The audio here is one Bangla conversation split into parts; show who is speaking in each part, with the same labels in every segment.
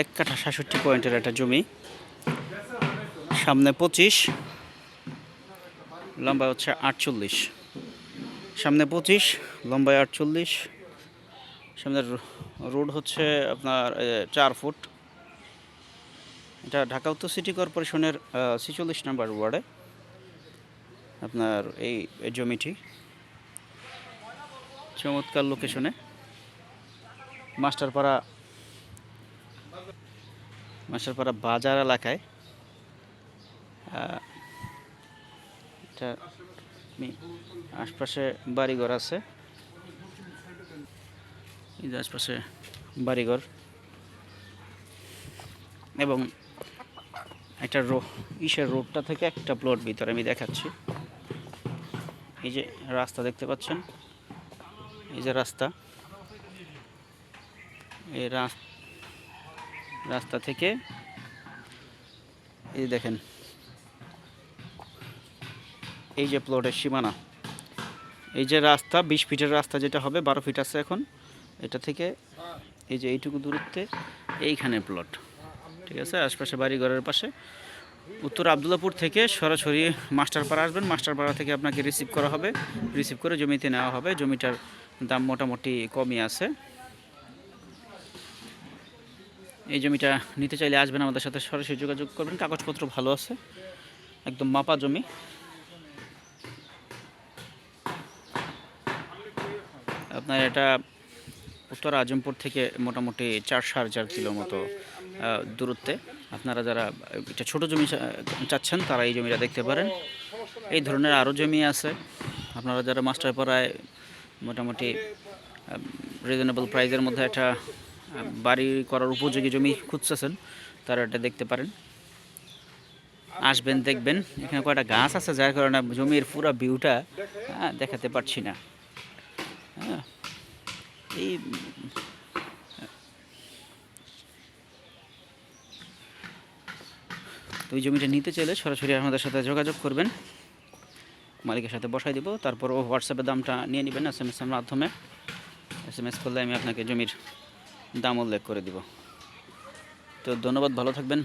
Speaker 1: এক কাঠা সাতষট্টি পয়েন্টের একটা জমি। সামনে পঁচিশ লম্বা হচ্ছে আটচল্লিশ। সামনে পঁচিশ, লম্বায় আটচল্লিশ। সামনের রোড হচ্ছে আপনার চার ফুট। এটা ঢাকা উত্তর সিটি কর্পোরেশনের ছেচল্লিশ নাম্বার ওয়ার্ডে আপনার এই জমিটি। চমৎকার লোকেশনে। মাস্টারপাড়া মাস্টারপাড়া বাজার এলাকায় এটা আশপাশে বাড়িঘর আছে। আশপাশে বাড়িঘর। এবং একটা রো, ইসের রোডটা থেকে একটা প্লট ভিতরে আমি দেখাচ্ছি। এই যে রাস্তা দেখতে পাচ্ছেন? এই যে রাস্তা। এই রাস- রাস্তা থেকে। এই দেখেন। এই যে প্লটের সীমানা। এই যে রাস্তা, বিশ ফিটের রাস্তা যেটা হবে, বারো ফিট আছে এখন। এটা থেকে এই যে এইটুকু দূরত্বে এইখানে প্লট ঠিক আছে? আশপাশে বাড়িঘরের পাশে। উত্তর আবদুল্লাপুর থেকে সরাসরি মাস্টারপাড়া আসবেন। মাস্টারপাড়া থেকে আপনাকে রিসিভ করা হবে। রিসিভ করে জমিতে নেওয়া হবে। জমিটার দাম মোটামুটি কমই আছে। এই জমিটা নিতে চাইলে আসবেন আমাদের সাথে, সরাসরি যোগাযোগ করবেন। কাগজপত্র ভালো আছে, একদম মাপা জমি। আপনার এটা উত্তর আজমপুর থেকে মোটামুটি চার সাড়ে চার কিলো মতো দূরত্বে। আপনারা যারা একটা ছোটো জমি চাচ্ছেন, তারা এই জমিটা দেখতে পারেন। এই ধরনের আরও জমি আছে। আপনারা যারা মাস্টারপাড়ায় মোটামুটি রিজনেবল প্রাইসের মধ্যে একটা বাড়ি করার উপযোগী জমি খুঁজতেছেন, তারা এটা দেখতে পারেন। আসবেন, দেখবেন। এখানে কয়টা গাছ আছে, যার কারণে জমির পুরো ভিউটা দেখাতে পারছি না। হ্যাঁ এই তো ওই জমিটা নিতে চাইলে সরাসরি আমাদের সাথে যোগাযোগ করবেন। মালিকের সাথে বসাই দিব, তারপর ও হোয়াটসঅ্যাপে দামটা নিয়ে নেবেন এস এম এসের মাধ্যমে। এস এম এস করলে আমি আপনাকে জমির দাম উল্লেখ করে দিব। তো ধন্যবাদ, ভালো থাকবেন।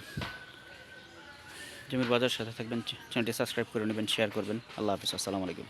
Speaker 1: জমির বাজার সাথে থাকবেন, চ্যানেলটি সাবস্ক্রাইব করে নেবেন শেয়ার করবেন। আল্লাহ হাফিজ, আসসালামু আলাইকুম।